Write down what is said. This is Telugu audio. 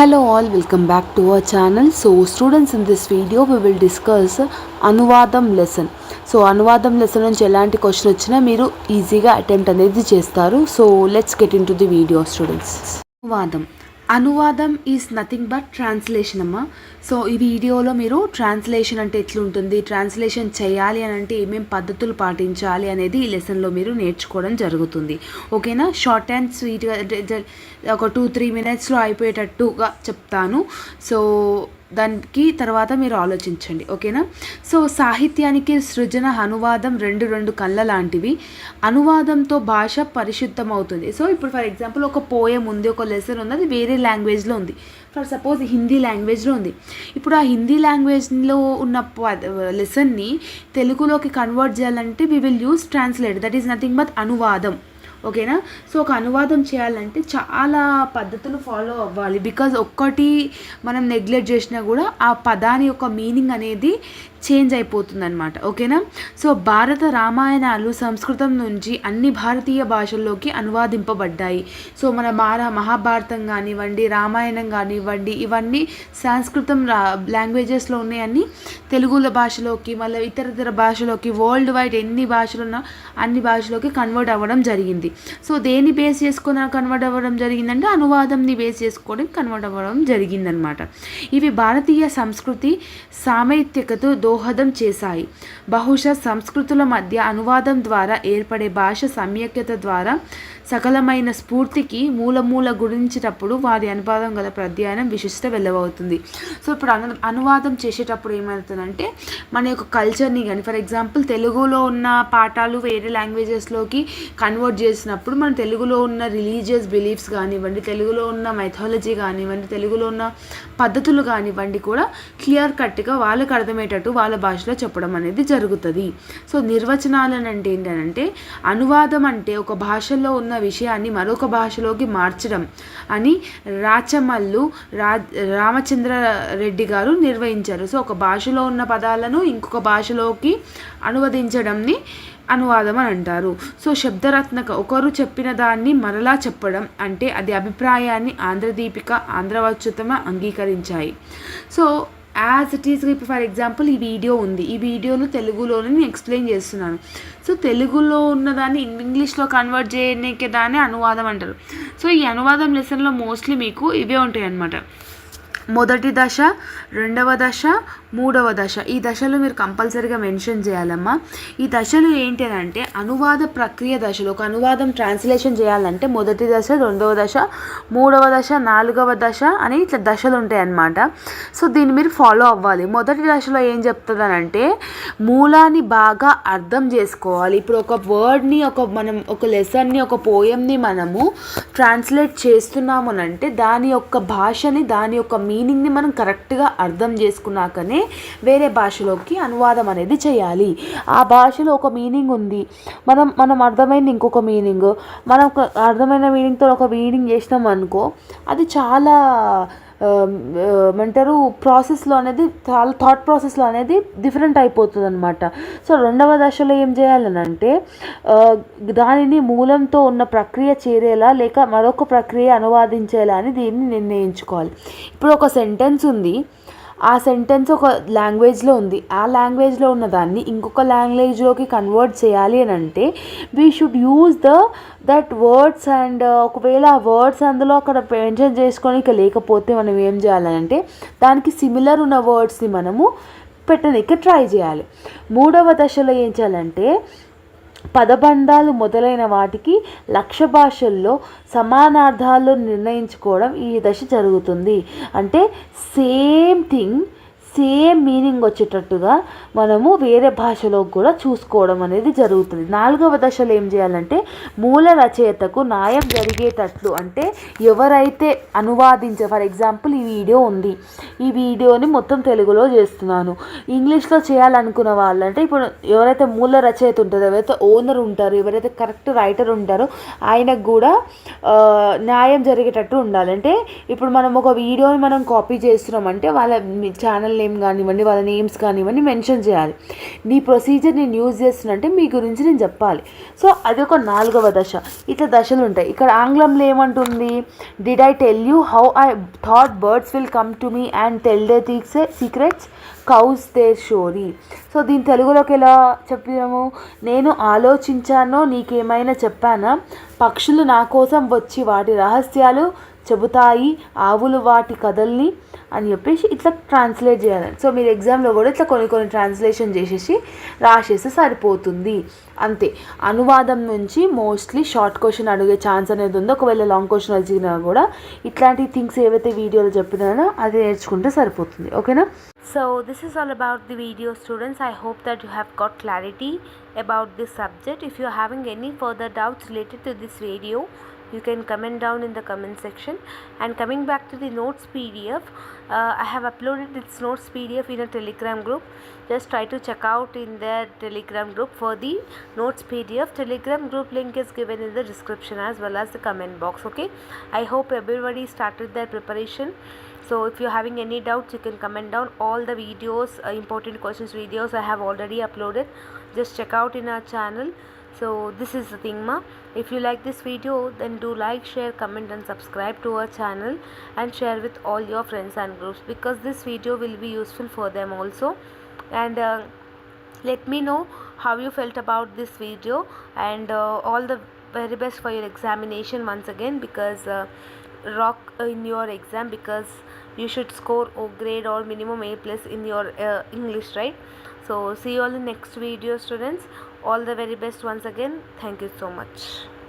Hello all, welcome back to our channel. So students in this video we will discuss అనువాదం లెసన్ సో అనువాదం లెసన్ నుంచి ఎలాంటి క్వశ్చన్ వచ్చినా మీరు ఈజీగా అటెంప్ట్ అనేది చేస్తారు. So let's get into the video students అనువాదం అనువాదం ఈజ్ నథింగ్ బట్ ట్రాన్స్లేషన్ అమ్మా. సో ఈ వీడియోలో మీరు ట్రాన్స్లేషన్ అంటే ఎట్లుంటుంది ట్రాన్స్లేషన్ చేయాలి అని అంటే ఏమేం పద్ధతులు పాటించాలి అనేది ఈ లెసన్లో మీరు నేర్చుకోవడం జరుగుతుంది. ఓకేనా షార్ట్ అండ్ స్వీట్గా ఒక టూ త్రీ మినిట్స్లో అయిపోయేటట్టుగా చెప్తాను. సో దానికి తర్వాత మీరు ఆలోచించండి ఓకేనా? సో సాహిత్యానికి సృజన అనువాదం రెండు రెండు కళ్ళ లాంటివి. అనువాదంతో భాష పరిశుద్ధం అవుతుంది సో ఇప్పుడు ఫర్ ఎగ్జాంపుల్ ఒక పోయం ఉంది ఒక లెసన్ ఉంది అది వేరే లాంగ్వేజ్లో ఉంది. ఫర్ సపోజ్ హిందీ లాంగ్వేజ్లో ఉంది. ఇప్పుడు ఆ హిందీ లాంగ్వేజ్లో ఉన్న లెసన్ని తెలుగులోకి కన్వర్ట్ చేయాలంటే we will use translate that is nothing but అనువాదం. ఓకేనా? సో ఒక అనువాదం చేయాలంటే చాలా పద్ధతులు ఫాలో అవ్వాలి. బికాజ్ ఒక్కటి మనం నెగ్లెక్ట్ చేసినా కూడా ఆ పదాని యొక్క మీనింగ్ అనేది చేంజ్ అయిపోతుంది అనమాట ఓకేనా? సో భారత రామాయణాలు సంస్కృతం నుంచి అన్ని భారతీయ భాషల్లోకి అనువాదింపబడ్డాయి. సో మన మారా మహాభారతం కానివ్వండి రామాయణం కానివ్వండి ఇవన్నీ సంస్కృతం లాంగ్వేజెస్లో ఉన్నాయన్నీ తెలుగుల భాషలోకి మళ్ళీ ఇతర ఇతర భాషలోకి వరల్డ్ వైడ్ ఎన్ని భాషలు ఉన్నా అన్ని భాషలోకి కన్వర్ట్ అవ్వడం జరిగింది. సో దేన్ని బేస్ చేసుకొని కన్వర్ట్ అవ్వడం జరిగిందంటే అనువాదంని బేస్ చేసుకోవడం కన్వర్ట్ అవ్వడం జరిగిందనమాట ఇవి భారతీయ సంస్కృతి సామైత్యకతో దోహదం చేశాయి. బహుశా సంస్కృతుల మధ్య అనువాదం ద్వారా ఏర్పడే భాష సమ్యక్యత ద్వారా సకలమైన స్ఫూర్తికి మూలమూల గురించినప్పుడు వారి అనువాదం గల ప్రధ్యాయనం విశిష్ట వెళ్ళవవుతుంది సో ఇప్పుడు అను అనువాదం చేసేటప్పుడు ఏమవుతుందంటే మన యొక్క కల్చర్ని కానీ ఫర్ ఎగ్జాంపుల్ తెలుగులో ఉన్న పాఠాలు వేరే లాంగ్వేజెస్లోకి కన్వర్ట్ చేసినప్పుడు మన తెలుగులో ఉన్న రిలీజియస్ బిలీఫ్స్ కానివ్వండి తెలుగులో ఉన్న మైథాలజీ కానివ్వండి తెలుగులో ఉన్న పద్ధతులు కానివ్వండి కూడా క్లియర్ కట్గా వాళ్ళకి అర్థమయ్యేటట్టు వాళ్ళ భాషలో చెప్పడం అనేది జరుగుతుంది. సో నిర్వచనాలను అంటే ఏంటంటే అనువాదం అంటే ఒక భాషలో ఉన్న విషయాన్ని మరొక భాషలోకి మార్చడం అని రాచమల్లు రా రామచంద్ర రెడ్డి గారు నిర్వహించారు. సో ఒక భాషలో ఉన్న పదాలను ఇంకొక భాషలోకి అనువదించడంని అనువాదం అని అంటారు. సో శబ్దరత్నక ఒకరు చెప్పిన దాన్ని మరలా చెప్పడం అంటే అది అభిప్రాయాన్ని ఆంధ్రదీపిక ఆంధ్రవచ్యుతమ అంగీకరించాయి. సో యాజ్ ఇట్ ఈస్ ఇప్పుడు ఫర్ ఎగ్జాంపుల్ ఈ వీడియో ఉంది. ఈ వీడియోను తెలుగులోనే నేను ఎక్స్ప్లెయిన్ చేస్తున్నాను. సో తెలుగులో ఉన్నదాన్ని ఇంగ్లీష్లో కన్వర్ట్ చేయడానికి దాన్ని అనువాదం అంటారు. సో ఈ అనువాదం లెసన్లో మోస్ట్లీ మీకు ఇవే ఉంటాయి అన్నమాట మొదటి దశ రెండవ దశ మూడవ దశ. ఈ దశలు మీరు కంపల్సరీగా మెన్షన్ చేయాలమ్మా. ఈ దశలు ఏంటి అంటే అనువాద ప్రక్రియ దశలు. ఒక అనువాదం ట్రాన్స్లేషన్ చేయాలంటే మొదటి దశ రెండవ దశ మూడవ దశ నాలుగవ దశ అని ఇట్లా దశలు ఉంటాయి అన్నమాట. సో దీన్ని మీరు ఫాలో అవ్వాలి. మొదటి దశలో ఏం చెప్తుందనంటే మూలాన్ని బాగా అర్థం చేసుకోవాలి. ఇప్పుడు ఒక వర్డ్ని ఒక మనం ఒక లెసన్ని ఒక పోయంని మనము ట్రాన్స్లేట్ చేస్తున్నాము అంటే దాని యొక్క భాషని దాని యొక్క మీనింగ్ని మనం కరెక్ట్గా అర్థం చేసుకున్నాకనే వేరే భాషలోకి అనువాదం అనేది చేయాలి. ఆ భాషలో ఒక మీనింగ్ ఉంది. మనం మనం అర్థమైంది ఇంకొక మీనింగ్. మనం అర్థమైన మీనింగ్తో ఒక మీనింగ్ చేసినాం అనుకో అది చాలా ఏమంటారు ప్రాసెస్లో అనేది చాలా థాట్ ప్రాసెస్లో అనేది డిఫరెంట్ అయిపోతుంది అనమాట సో రెండవ దశలో ఏం చేయాలనంటే దానిని మూలంతో ఉన్న ప్రక్రియ చేరేలా లేక మరొక ప్రక్రియ అనువాదించేలా అని దీన్ని నిర్ణయించుకోవాలి. ఇప్పుడు ఒక సెంటెన్స్ ఉంది. ఆ సెంటెన్స్ ఒక లాంగ్వేజ్లో ఉంది. ఆ లాంగ్వేజ్లో ఉన్న దాన్ని ఇంకొక లాంగ్వేజ్లోకి కన్వర్ట్ చేయాలి అని అంటే we should use the that words and ఒకవేళ ఆ వర్డ్స్ అందులో అక్కడ మెన్షన్ చేసుకోనికి లేకపోతే మనం ఏం చేయాలంటే దానికి సిమిలర్ ఉన్న వర్డ్స్ని మనము పెట్టడానికి ట్రై చేయాలి. మూడవ దశలో ఏం చేయాలంటే పదబంధాలు మొదలైన వాటికి లక్ష్య భాషల్లో సమానార్థాలు నిర్ణయించుకోవడం ఈ దశ జరుగుతుంది. అంటే సేమ్ థింగ్ సేమ్ మీనింగ్ వచ్చేటట్టుగా మనము వేరే భాషలో కూడా చూసుకోవడం అనేది జరుగుతుంది. నాలుగవ దశలో ఏం చేయాలంటే మూల రచయితకు న్యాయం జరిగేటట్లు అంటే ఎవరైతే అనువాదించే ఫర్ ఎగ్జాంపుల్ ఈ వీడియో ఉంది. ఈ వీడియోని మొత్తం తెలుగులో చేస్తున్నాను. ఇంగ్లీష్లో చేయాలనుకున్న వాళ్ళు అంటే ఇప్పుడు ఎవరైతే మూల రచయిత ఉంటారో ఎవరైతే ఓనర్ ఉంటారో ఎవరైతే కరెక్ట్ రైటర్ ఉంటారో ఆయనకు కూడా న్యాయం జరిగేటట్టు ఉండాలి. అంటే ఇప్పుడు మనం ఒక వీడియోని మనం కాపీ చేస్తున్నామంటే వాళ్ళ ఛానల్ నేమ్ కానివ్వండి వాళ్ళ నేమ్స్ కానివ్వండి మెన్షన్ చేయాలి. నీ ప్రొసీజర్ నేను యూజ్ చేస్తున్నంటే మీ గురించి నేను చెప్పాలి. సో అది ఒక నాలుగవ దశ. ఇట్లా దశలు ఉంటాయి. ఇక్కడ ఆంగ్లంలో ఏమంటుంది? Did I tell you how I thought birds will come to me and tell they secrets cause they're sorry so దీని తెలుగులోకి ఎలా చెప్పాము నేను ఆలోచించానో నీకేమైనా చెప్పానా? పక్షులు నా కోసం వచ్చి వాటి రహస్యాలు చెబుతాయి ఆవులు వాటి కథల్ని అని చెప్పేసి ఇట్లా ట్రాన్స్లేట్ చేయాలి. సో మీరు ఎగ్జామ్లో కూడా ఇట్లా కొన్ని కొన్ని ట్రాన్స్లేషన్ చేసేసి రాసేస్తే సరిపోతుంది. అంతే. అనువాదం నుంచి మోస్ట్లీ షార్ట్ క్వశ్చన్ అడిగే ఛాన్స్ అనేది ఉంది. ఒకవేళ లాంగ్ క్వశ్చన్ వచ్చినా కూడా ఇట్లాంటి థింగ్స్ ఏవైతే వీడియోలో చెప్పినానో అది నేర్చుకుంటే సరిపోతుంది. ఓకేనా so this is all about the video students I hope that you have got clarity about this subject if you having any further doubts related to this video you can comment down in the comment section. And coming back to the notes PDF, uh, I have uploaded its notes PDF in a telegram group. Just try to check out in their telegram group for the notes PDF. Telegram group link is given in the description as well as the comment box. Okay. I hope everybody started their preparation so if you're having any doubts you can comment down all the videos uh, important questions videos i have already uploaded just check out in our channel so this is the thing ma if you like this video then do like share comment and subscribe to our channel and share with all your friends and groups because this video will be useful for them also. And uh, let me know how you felt about this video and uh, all the very best for your examination once again because uh, rock in your exam because you should score O grade or minimum A plus in your uh, English right? So see you all in next video students all the very best once again. Thank you so much